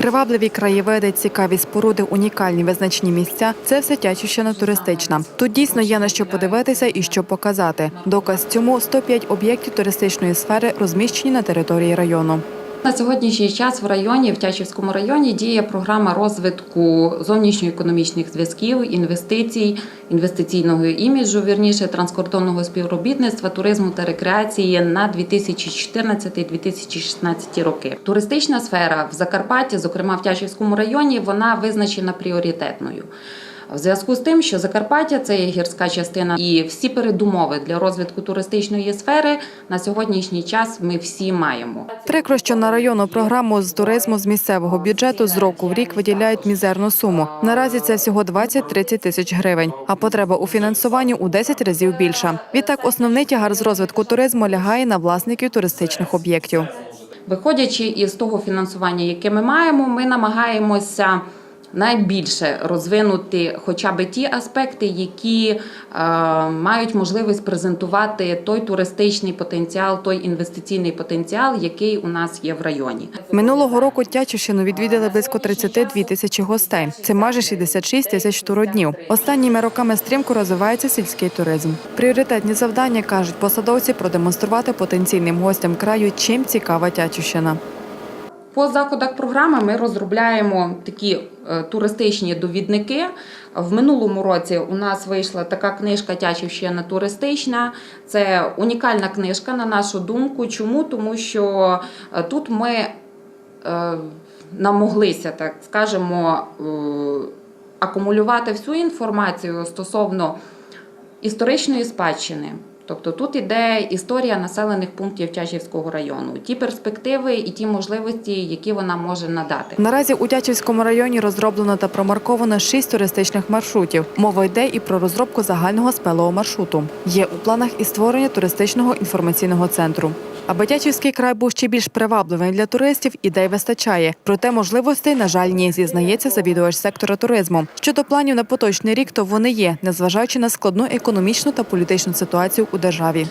Привабливі краєвиди, цікаві споруди, унікальні визначні місця це все тячущина туристична. Тут дійсно є на що подивитися і що показати. Доказ цьому 105 об'єктів туристичної сфери розміщені на території району. На сьогоднішній час в районі, в Тячівському районі, діє програма розвитку зовнішньоекономічних зв'язків, інвестицій, інвестиційного іміджу, вірніше транскордонного співробітництва, туризму та рекреації на 2014-2016 роки. Туристична сфера в Закарпатті, зокрема в Тячівському районі, вона визначена пріоритетною. В зв'язку з тим, що Закарпаття це є гірська частина, і всі передумови для розвитку туристичної сфери на сьогоднішній час ми всі маємо. Прикро, що на районну програму з туризму з місцевого бюджету з року в рік виділяють мізерну суму. Наразі це всього 20-30 тисяч гривень, а потреба у фінансуванні у 10 разів більша. Відтак, основний тягар з розвитку туризму лягає на власників туристичних об'єктів. Виходячи із того фінансування, яке ми маємо, ми намагаємося найбільше розвинути хоча б ті аспекти, які е, мають можливість презентувати той туристичний потенціал, той інвестиційний потенціал, який у нас є в районі. Минулого року Тячівщину відвідали близько 32 тисячі гостей. Це майже 66 тисяч туроднів. Останніми роками стрімко розвивається сільський туризм. Пріоритетні завдання кажуть посадовці продемонструвати потенційним гостям краю, чим цікава Тячівщина. По заходах програми ми розробляємо такі е, туристичні довідники. В минулому році у нас вийшла така книжка Тячівщина туристична. Це унікальна книжка, на нашу думку. Чому? Тому що е, тут ми е, намоглися, так скажемо, акумулювати всю інформацію стосовно історичної спадщини. Тобто тут іде історія населених пунктів Тячівського району, ті перспективи і ті можливості, які вона може надати. Наразі у Тячівському районі розроблено та промарковано шість туристичних маршрутів. Мова йде і про розробку загального спелого маршруту. Є у планах і створення туристичного інформаційного центру. Аби Тячівський край був ще більш привабливим для туристів, ідей вистачає. Проте можливостей, на жаль, ні, зізнається завідувач сектора туризму. Щодо планів на поточний рік, то вони є, незважаючи на складну економічну та політичну ситуацію у державі.